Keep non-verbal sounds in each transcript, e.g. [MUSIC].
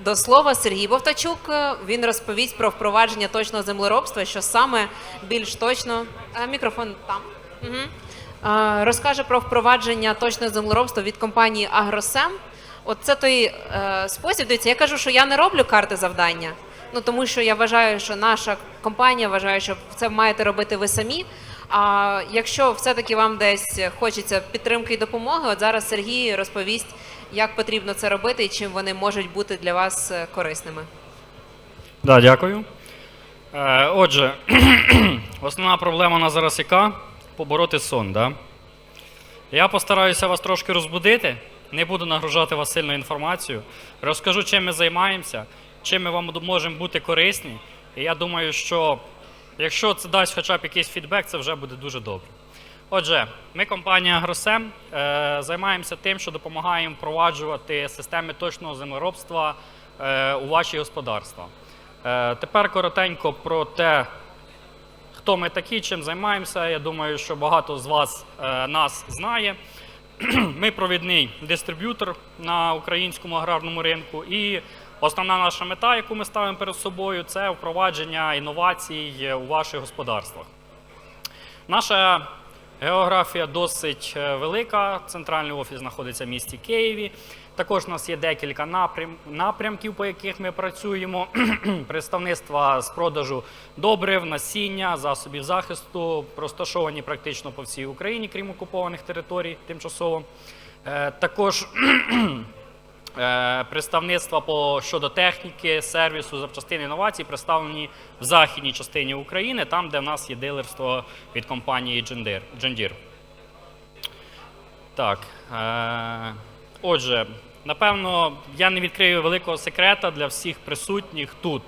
До слова, Сергій Бовтачук е, він розповість про впровадження точного землеробства, що саме більш точно. Е, Мікрофон там. Угу. Розкаже про впровадження точного землеробства від компанії Агросем. От це той спосіб. Дивіться, я кажу, що я не роблю карти завдання. Ну тому що я вважаю, що наша компанія вважає, що це маєте робити ви самі. А якщо все-таки вам десь хочеться підтримки і допомоги, от зараз Сергій розповість, як потрібно це робити і чим вони можуть бути для вас е, корисними. Да, дякую. Е, отже, [CLEARS THROAT] основна проблема у нас зараз яка? Побороти сон. Да? Я постараюся вас трошки розбудити, не буду нагружати вас сильно інформацією. Розкажу, чим ми займаємося, чим ми вам можемо бути корисні. І я думаю, що якщо це дасть хоча б якийсь фідбек, це вже буде дуже добре. Отже, ми, компанія Агросем, е, займаємося тим, що допомагаємо впроваджувати системи точного землеробства е, у ваші господарства. Е, тепер коротенько про те, хто ми такі, чим займаємося. Я думаю, що багато з вас нас знає. [CLEARS THROAT] Ми провідний дистриб'ютор на українському аграрному ринку. І основна наша мета, яку ми ставимо перед собою, це впровадження інновацій у ваших господарствах. Наша географія досить е, велика. Центральний офіс знаходиться в місті Києві. Також у нас є декілька напрям, напрямків, по яких ми працюємо. [CLEARS THROAT] Представництва з продажу добрив, насіння, засобів захисту, розташовані практично по всій Україні, крім окупованих територій тимчасово. Е, Також [CLEARS THROAT] представництва по щодо техніки, сервісу, запчастин інновацій представлені в західній частині України, там, де в нас є дилерство від компанії Deere. Так. Е, отже, напевно, я не відкрию великого секрета для всіх присутніх тут.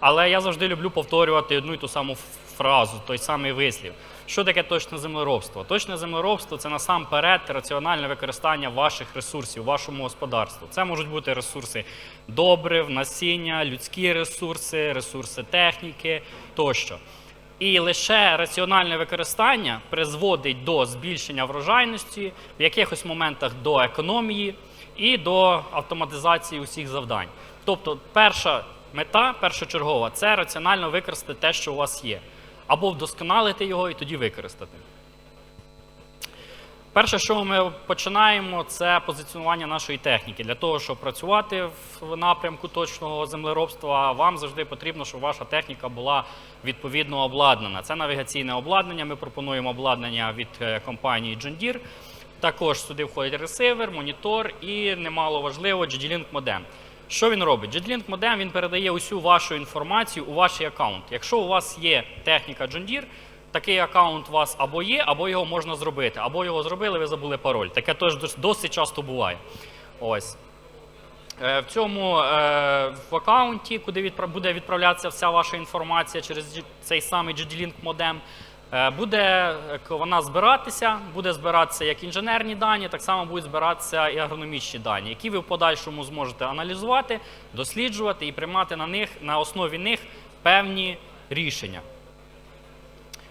Але я завжди люблю повторювати одну і ту саму фразу, той самий вислів. Що таке точне землеробство? Точне землеробство це насамперед раціональне використання ваших ресурсів, вашому господарству. Це можуть бути ресурси добрив, насіння, людські ресурси, ресурси техніки тощо. І лише раціональне використання призводить до збільшення врожайності, в якихось моментах до економії і до автоматизації усіх завдань. Тобто, перша мета, першочергова, це раціонально використати те, що у вас є, або вдосконалити його і тоді використати. Перше, що ми починаємо, це позиціонування нашої техніки. Для того, щоб працювати в напрямку точного землеробства, вам завжди потрібно, щоб ваша техніка була відповідно обладнана. Це навігаційне обладнання. Ми пропонуємо обладнання від е, компанії John Deere. Також сюди входить ресивер, монітор і немало важливо GD-Link модем. Що він робить? GD-Link модем він передає усю вашу інформацію у ваш аккаунт. Якщо у вас є техніка John Deere, такий аккаунт у вас або є, або його можна зробити. Або його зробили, ви забули пароль. Таке теж досить часто буває. Ось. Е, В цьому е, в аккаунті, куди буде відправлятися вся ваша інформація через цей самий GD-Link модем, буде е, вона збиратися, буде збиратися як інженерні дані, так само будуть збиратися і агрономічні дані, які ви в подальшому зможете аналізувати, досліджувати і приймати на них на основі них певні рішення.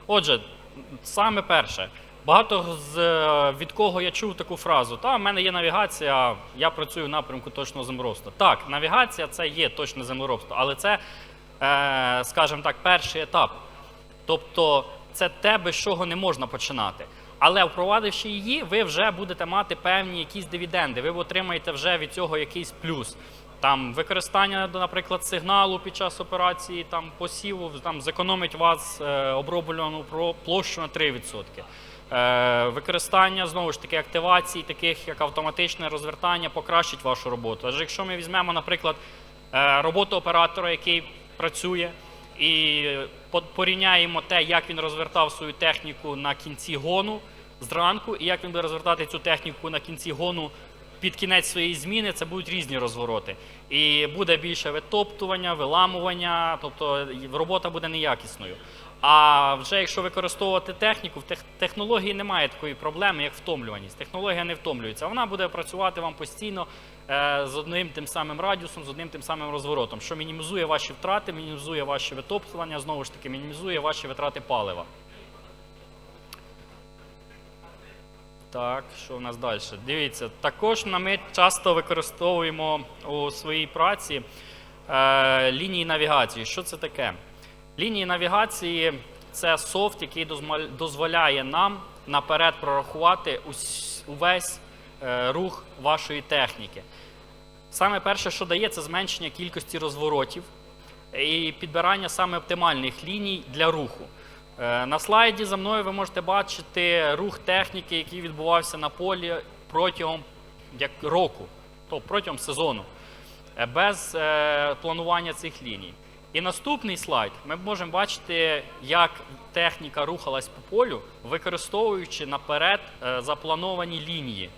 Отже, саме перше. Багато з е, від кого я чув таку фразу: та в мене є навігація, я працюю в напрямку точного землеробства. Так, навігація це є точне землеробство, але це, е, скажімо так, перший етап. Тобто це те, без чого не можна починати. Але впровадивши її, ви вже будете мати певні якісь дивіденди. Ви отримаєте вже від цього якийсь плюс. Там використання, наприклад, сигналу під час операції, там посіву, там зекономить вас е, оброблювану про- площу на 3%. Е, використання знову ж таки активацій, таких як автоматичне розвертання, покращить вашу роботу. Адже якщо ми візьмемо, наприклад, е, роботу оператора, який працює, і по- порівняємо те, як він розвертав свою техніку на кінці гону зранку, і як він буде розвертати цю техніку на кінці гону під кінець своєї зміни, це будуть різні розвороти. І буде більше витоптування, виламування, тобто робота буде неякісною. А вже якщо використовувати техніку, в тех- технології немає такої проблеми, як втомлюваність. Технологія не втомлюється. Вона буде працювати вам постійно з одним тим самим радіусом, з одним тим самим розворотом, що мінімізує ваші втрати, мінімізує ваші витоптування, знову ж таки, мінімізує ваші витрати палива. Так, що в нас далі? Дивіться, також ми часто використовуємо у своїй праці е, лінії навігації. Що це таке? Лінії навігації це софт, який дозволяє нам наперед прорахувати увесь е, рух вашої техніки. Саме перше, що дає, це зменшення кількості розворотів і підбирання саме оптимальних ліній для руху. Е, На слайді за мною ви можете бачити рух техніки, який відбувався на полі протягом як року, тобто протягом сезону, е, без е, планування цих ліній. І наступний слайд ми можемо бачити, як техніка рухалась по полю, використовуючи наперед е, заплановані лінії.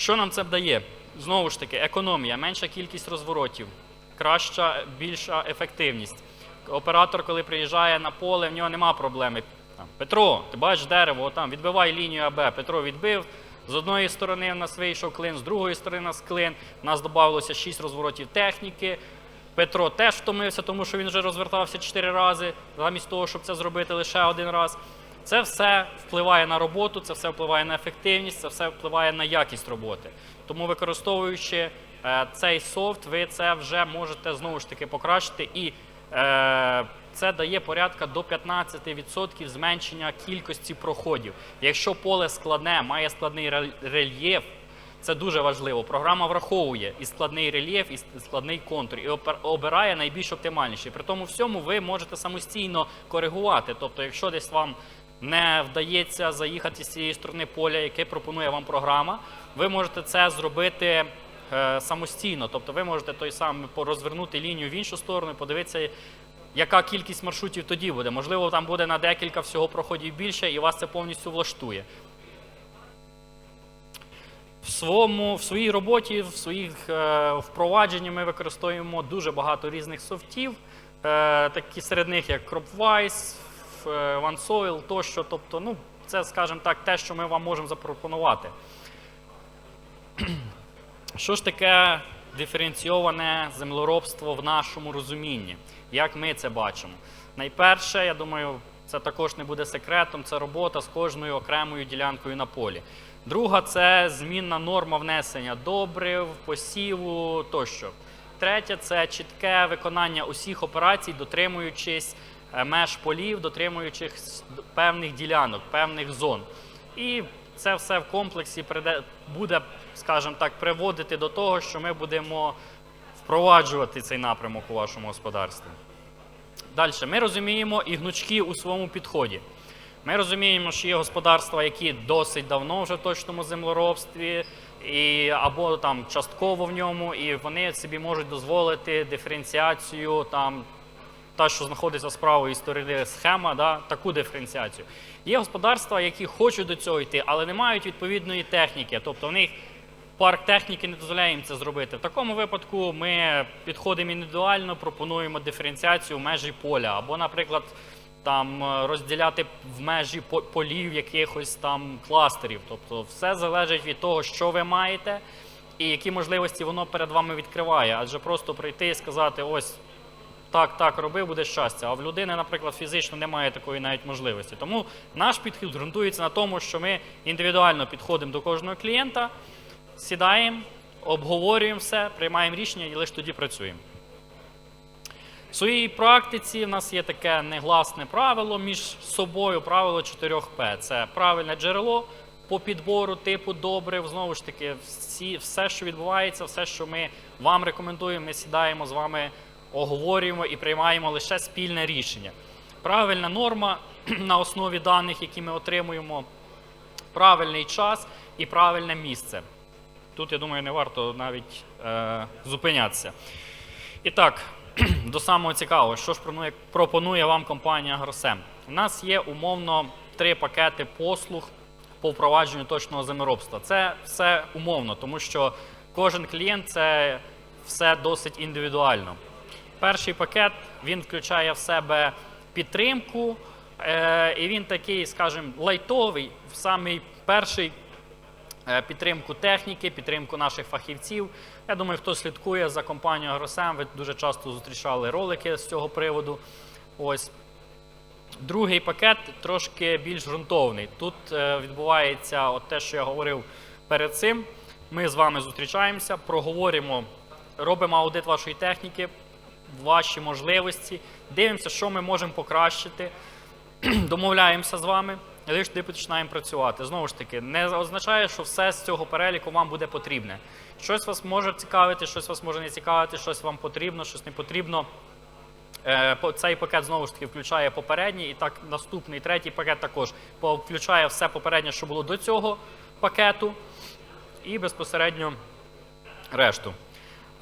Що нам це дає? Знову ж таки, економія, менша кількість розворотів, краща, більша ефективність. Оператор, коли приїжджає на поле, в нього нема проблеми. Там, Петро, ти бачиш дерево, там, відбивай лінію АБ. Петро відбив. З одної сторони в нас вийшов клин, з другої сторони у нас клин. У нас додавалося 6 розворотів техніки. Петро теж втомився, тому що він вже розвертався 4 рази, замість того, щоб це зробити лише один раз. Це все впливає на роботу, це все впливає на ефективність, це все впливає на якість роботи. Тому використовуючи е, цей софт, ви це вже можете знову ж таки покращити і е, це дає порядка до 15% зменшення кількості проходів. Якщо поле складне, має складний рель- рельєф, це дуже важливо. Програма враховує і складний рельєф, і складний контур, і обирає найбільш оптимальніший. При тому всьому ви можете самостійно коригувати. Тобто, якщо десь вам не вдається заїхати з цієї сторони поля, яке пропонує вам програма, ви можете це зробити е, самостійно. Тобто, ви можете той самий по- розвернути лінію в іншу сторону, подивитися, яка кількість маршрутів тоді буде. Можливо, там буде на декілька всього проходів більше, і вас це повністю влаштує. В, своєму, в своїй роботі, в своїх е, впровадженні ми використовуємо дуже багато різних софтів, е, такі серед них як CropWise, OneSoil тощо. Тобто, ну, це, скажімо так, те, що ми вам можемо запропонувати. [CLEARS THROAT] Що ж таке диференційоване землеробство в нашому розумінні? Як ми це бачимо? Найперше, я думаю, це також не буде секретом, це робота з кожною окремою ділянкою на полі. Друга це змінна норма внесення добрив, посіву тощо. Третє це чітке виконання усіх операцій, дотримуючись е, меж полів, дотримуючись певних ділянок, певних зон. І це все в комплексі буде, скажімо так, приводити до того, що ми будемо впроваджувати цей напрямок у вашому господарстві. Далі, ми розуміємо і гнучки у своєму підході. Ми розуміємо, що є господарства, які досить давно вже в точному землеробстві, і, або там частково в ньому, і вони собі можуть дозволити диференціацію там, та, що знаходиться з правої сторони схема, да, таку диференціацію. Є господарства, які хочуть до цього йти, але не мають відповідної техніки. Тобто в них парк техніки не дозволяє їм це зробити. В такому випадку ми підходимо індивідуально, пропонуємо диференціацію в межі поля, або, наприклад, там е, розділяти в межі полів якихось там кластерів. Тобто, все залежить від того, що ви маєте і які можливості воно перед вами відкриває. Адже просто прийти і сказати, ось так, так, роби, буде щастя. А в людини, наприклад, фізично немає такої навіть можливості. Тому наш підхід ґрунтується на тому, що ми індивідуально підходимо до кожного клієнта, сідаємо, обговорюємо все, приймаємо рішення і лише тоді працюємо. В своїй практиці в нас є таке негласне правило між собою, правило 4П. Це правильне джерело по підбору типу добрив. Знову ж таки, всі, все, що відбувається, все, що ми вам рекомендуємо, ми сідаємо з вами, оговорюємо і приймаємо лише спільне рішення. Правильна норма [CLEARS THROAT] на основі даних, які ми отримуємо, правильний час і правильне місце. Тут, я думаю, не варто навіть е, зупинятися. І так, [CLEARS THROAT] до самого цікавого, що ж пропонує, вам компанія Гросем? У нас є умовно три пакети послуг по впровадженню точного землеробства. Це все умовно, тому що кожен клієнт це все досить індивідуально. Перший пакет він включає в себе підтримку, е, і він такий, скажімо, лайтовий, в самий перший е, підтримку техніки, підтримку наших фахівців. Я думаю, хто слідкує за компанією Агросем, ви дуже часто зустрічали ролики з цього приводу. Ось. Другий пакет трошки більш ґрунтовний. Тут е, відбувається от те, що я говорив перед цим. Ми з вами зустрічаємося, проговоримо, робимо аудит вашої техніки, ваші можливості, дивимося, що ми можемо покращити, [CLEARS THROAT] домовляємося з вами, і лише тоді починаємо працювати. Знову ж таки, не означає, що все з цього переліку вам буде потрібне. Щось вас може цікавити, щось вас може не цікавити, щось вам потрібно, щось не потрібно. Е, Цей пакет знову ж таки включає попередній, і так наступний третій пакет також включає все попереднє, що було до цього пакету, і безпосередньо решту.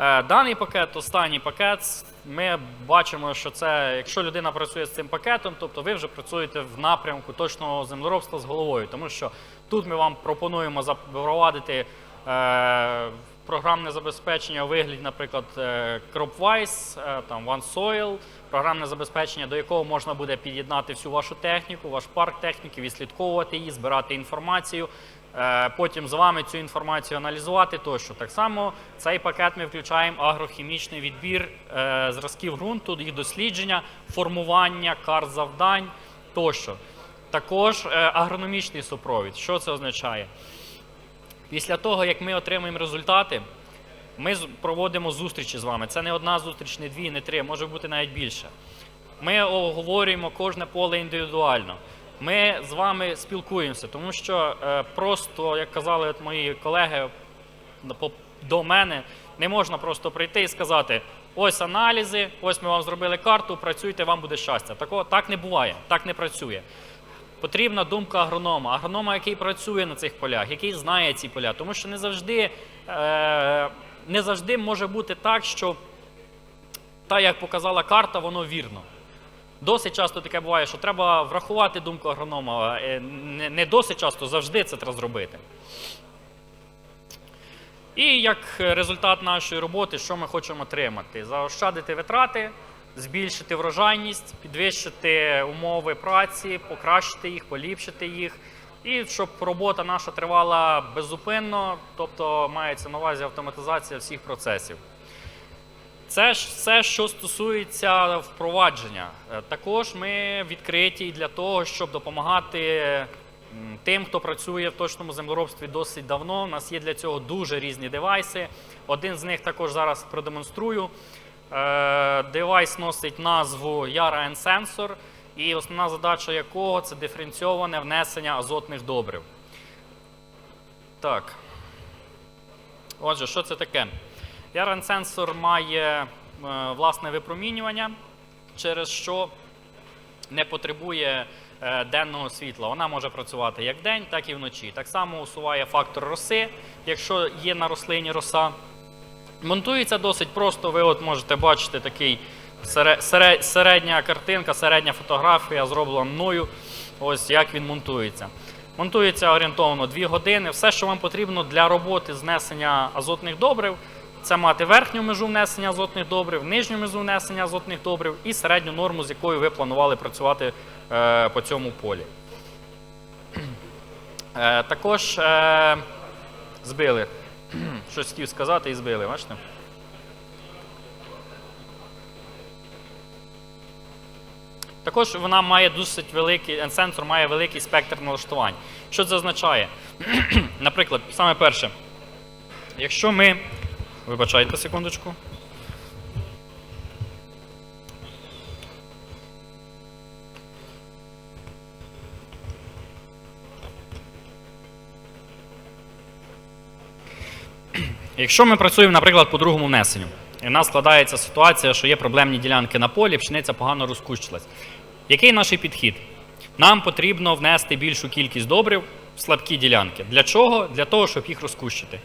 Е, Даний пакет, останній пакет, ми бачимо, що це, якщо людина працює з цим пакетом, тобто ви вже працюєте в напрямку точного землеробства з головою, тому що тут ми вам пропонуємо запровадити е, програмне забезпечення у вигляді, наприклад, е, CropWise, е, там OneSoil, програмне забезпечення, до якого можна буде під'єднати всю вашу техніку, ваш парк техніки, відслідковувати її, збирати інформацію. Е, Потім з вами цю інформацію аналізувати тощо. Так само цей пакет ми включаємо агрохімічний відбір зразків ґрунту, їх дослідження, формування, карт завдань тощо. Також агрономічний супровід. Що це означає? Після того, як ми отримаємо результати, ми проводимо зустрічі з вами. Це не одна зустріч, не дві, не три, може бути навіть більше. Ми оговорюємо кожне поле індивідуально. Ми з вами спілкуємося, тому що е, просто, як казали от мої колеги до мене, не можна просто прийти і сказати: ось аналізи, ось ми вам зробили карту, працюйте, вам буде щастя. Такого так не буває, так не працює. Потрібна думка агронома, агронома, який працює на цих полях, який знає ці поля, тому що не завжди, е, не завжди може бути так, що та, як показала карта, воно вірно. Досить часто таке буває, що треба врахувати думку агронома. Е, Не, не досить часто, завжди це треба зробити. І як результат нашої роботи, що ми хочемо отримати? Заощадити витрати, збільшити врожайність, підвищити умови праці, покращити їх, поліпшити їх. І щоб робота наша тривала беззупинно, тобто мається на увазі автоматизація всіх процесів. Це ж все, що стосується впровадження. Е, Також ми відкриті для того, щоб допомагати тим, хто працює в точному землеробстві досить давно. У нас є для цього дуже різні девайси. Один з них також зараз продемонструю. Е, Девайс носить назву Yara N-Sensor, і основна задача якого це диференційоване внесення азотних добрив. Так. Отже, що це таке? Яран сенсор має е, власне випромінювання, через що не потребує е, денного світла. Вона може працювати як день, так і вночі. Так само усуває фактор роси, якщо є на рослині роса. Монтується досить просто. Ви от можете бачити такий сере- сере- середня картинка, середня фотографія зроблена мною. Ось як він монтується. Монтується орієнтовно 2 години. Все, що вам потрібно для роботи знесення азотних добрив, це мати верхню межу внесення азотних добрив, нижню межу внесення азотних добрив і середню норму, з якою ви планували працювати е, по цьому полі. Е, також е, збили. Щось хотів сказати і збили, бачите? Також вона має досить великий, сенсор має великий спектр налаштувань. Що це означає? [CLEARS THROAT] Наприклад, саме перше, якщо ми. Вибачайте секундочку. Якщо ми працюємо, наприклад, по другому внесенню, і в нас складається ситуація, що є проблемні ділянки на полі, пшениця погано розкущилась. Який наш підхід? Нам потрібно внести більшу кількість добрив в слабкі ділянки. Для чого? Для того, щоб їх розкущити.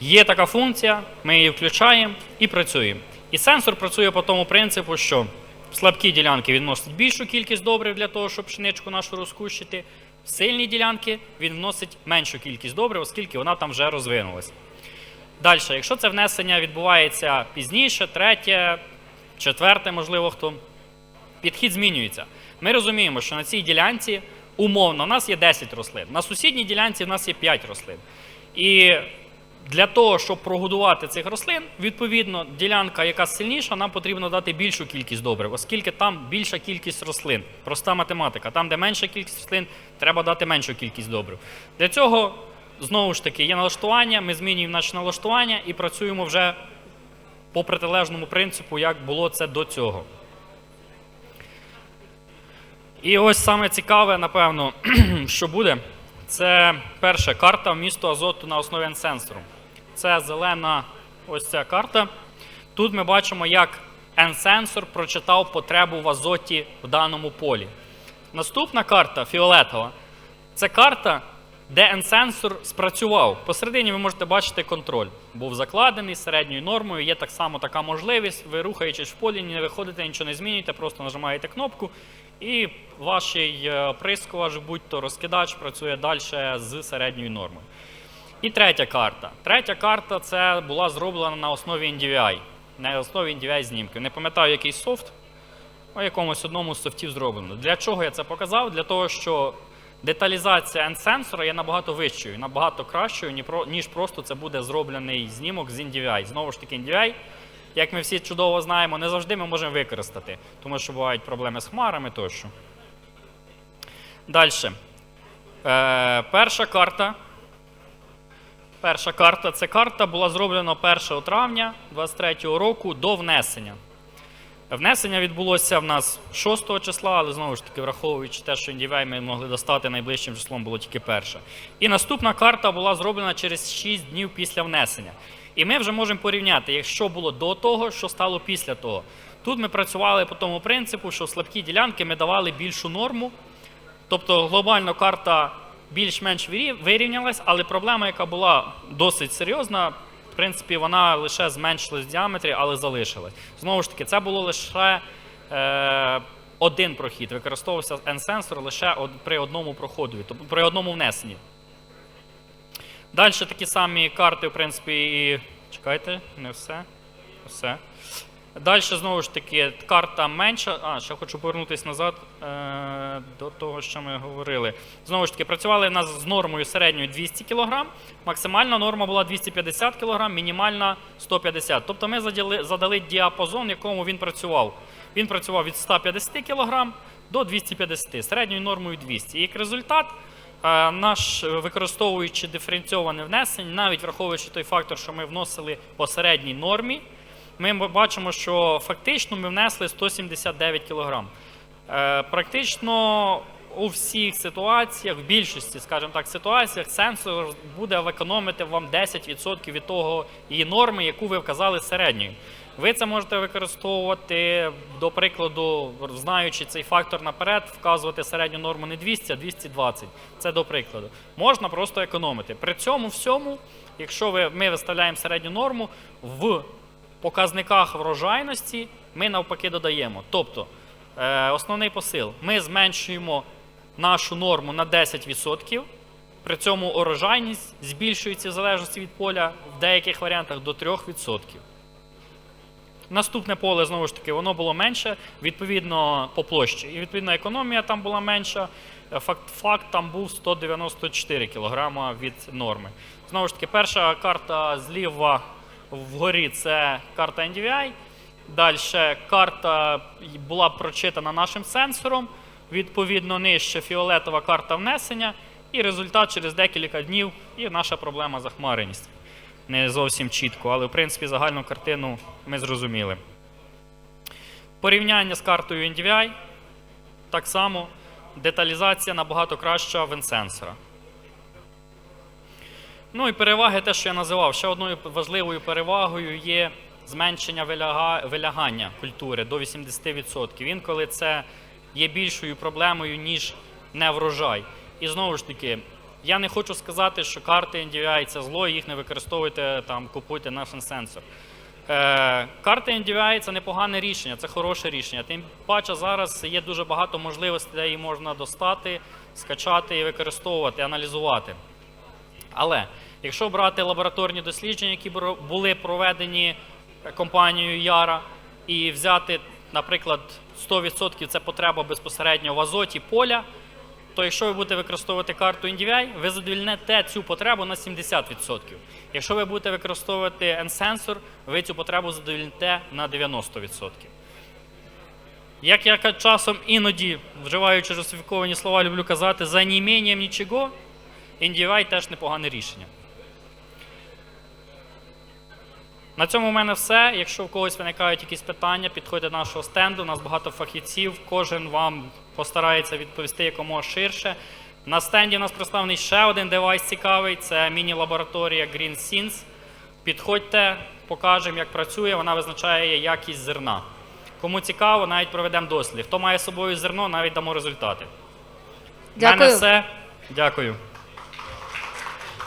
Є така функція, ми її включаємо і працюємо. І сенсор працює по тому принципу, що в слабкі ділянки він вносить більшу кількість добрив для того, щоб пшеничку нашу розкущити. В сильні ділянки він вносить меншу кількість добрив, оскільки вона там вже розвинулася. Далі, якщо це внесення відбувається пізніше, третє, четверте, можливо, хто, підхід змінюється. Ми розуміємо, що на цій ділянці умовно у нас є 10 рослин, на сусідній ділянці в нас є 5 рослин. І Для того, щоб прогодувати цих рослин, відповідно, ділянка, яка сильніша, нам потрібно дати більшу кількість добрив, оскільки там більша кількість рослин. Проста математика. Там, де менша кількість рослин, треба дати меншу кількість добрив. Для цього, знову ж таки, є налаштування, ми змінюємо наше налаштування і працюємо вже по протилежному принципу, як було це до цього. І ось саме цікаве, напевно, [CLEARS THROAT] що буде, це перша карта вмісту азоту на основі N-сенсору. Це зелена ось ця карта. Тут ми бачимо, як N-сенсор прочитав потребу в азоті в даному полі. Наступна карта фіолетова. Це карта, де N-сенсор спрацював. Посередині ви можете бачити контроль. Був закладений середньою нормою. Є так само така можливість. Ви рухаючись в полі, не виходите, нічого не змінюєте, просто нажимаєте кнопку, і ваш е, прискувач, будь-то розкидач, працює далі з середньою нормою. І третя карта. Третя карта це була зроблена на основі NDVI. На основі NDVI знімків. Не пам'ятаю, який софт, у якомусь одному з софтів зроблено. Для чого я це показав? Для того, що деталізація N-сенсора є набагато вищою, набагато кращою, ніж просто це буде зроблений знімок з NDVI. Знову ж таки, NDVI, як ми всі чудово знаємо, не завжди ми можемо використати, тому що бувають проблеми з хмарами тощо. Далі. Е, перша карта. Перша карта це карта була зроблена 1 травня 2023 року до внесення. Внесення відбулося в нас 6 числа, але знову ж таки, враховуючи те, що NDVI ми могли достати найближчим числом, було тільки перше. І наступна карта була зроблена через 6 днів після внесення. І ми вже можемо порівняти, якщо було до того, що стало після того. Тут ми працювали по тому принципу, що слабкі ділянки ми давали більшу норму, Тобто глобально карта більш-менш вирів- вирівнялась, але проблема, яка була досить серйозна, в принципі, вона лише зменшилась в діаметрі, але залишилась. Знову ж таки, це було лише е, один прохід. Використовувався N-сенсор лише од- при одному проходу, тобто при одному внесенні. Далі такі самі карти, в принципі, і. Чекайте, не все. Все. Далі, знову ж таки, карта менша. А, ще хочу повернутися назад е, до того, що ми говорили. Знову ж таки, працювали нас з нормою середньою 200 кг, максимальна норма була 250 кг, мінімальна 150 Тобто ми заділи, задали діапазон, в якому він працював. Він працював від 150 кг до 250, середньою нормою 200. І як результат, е, наш, е, використовуючи диференційоване внесення, навіть враховуючи той фактор, що ми вносили по середній нормі, ми бачимо, що фактично ми внесли 179 кг. Е, Практично у всіх ситуаціях, в більшості, скажімо так, ситуаціях, сенсор буде економити вам 10% від того її норми, яку ви вказали середньою. Ви це можете використовувати, до прикладу, знаючи цей фактор наперед, вказувати середню норму не 200, а 220. Це до прикладу. Можна просто економити. При цьому всьому, якщо ви, ми виставляємо середню норму, в показниках врожайності ми навпаки додаємо. Тобто, е, основний посил: ми зменшуємо нашу норму на 10%, при цьому урожайність збільшується в залежності від поля в деяких варіантах до 3%. Наступне поле, знову ж таки, воно було менше, відповідно, по площі. І відповідно економія там була менша. Е, Факт, факт там був 194 кг від норми. Знову ж таки, перша карта зліва вгорі це карта NDVI. Далі карта була прочитана нашим сенсором. Відповідно, нижче фіолетова карта внесення. І результат через декілька днів, і наша проблема захмареність. Не зовсім чітко, але в принципі загальну картину ми зрозуміли. Порівняння з картою NDVI. Так само деталізація набагато краща в сенсора. Ну і переваги, те, що я називав. Ще одною важливою перевагою є зменшення виляга- вилягання культури до 80%. Інколи це є більшою проблемою, ніж неврожай. І знову ж таки, я не хочу сказати, що карти NDVI це зло, їх не використовуйте, там, купуйте наш сенсор. Е, карти NDVI це непогане рішення, це хороше рішення. Тим паче зараз є дуже багато можливостей, де її можна достати, скачати і використовувати, аналізувати. Але якщо брати лабораторні дослідження, які були проведені е, компанією Яра, і взяти, наприклад, 100% це потреба безпосередньо в азоті поля, то якщо ви будете використовувати карту NDVI, ви задовільнете цю потребу на 70%. Якщо ви будете використовувати N-сенсор, ви цю потребу задовільните на 90%. Як я часом іноді, вживаючи русифіковані слова, люблю казати, за неімінням нічого, NDVI теж непогане рішення. На цьому в мене все. Якщо в когось виникають якісь питання, підходьте до нашого стенду. У нас багато фахівців. Кожен вам постарається відповісти якомога ширше. На стенді у нас представлений ще один девайс цікавий. Це міні-лабораторія GreenSense. Підходьте, покажемо, як працює. Вона визначає якість зерна. Кому цікаво, навіть проведемо дослід. Хто має з собою зерно, навіть дамо результати. В мене все. Дякую.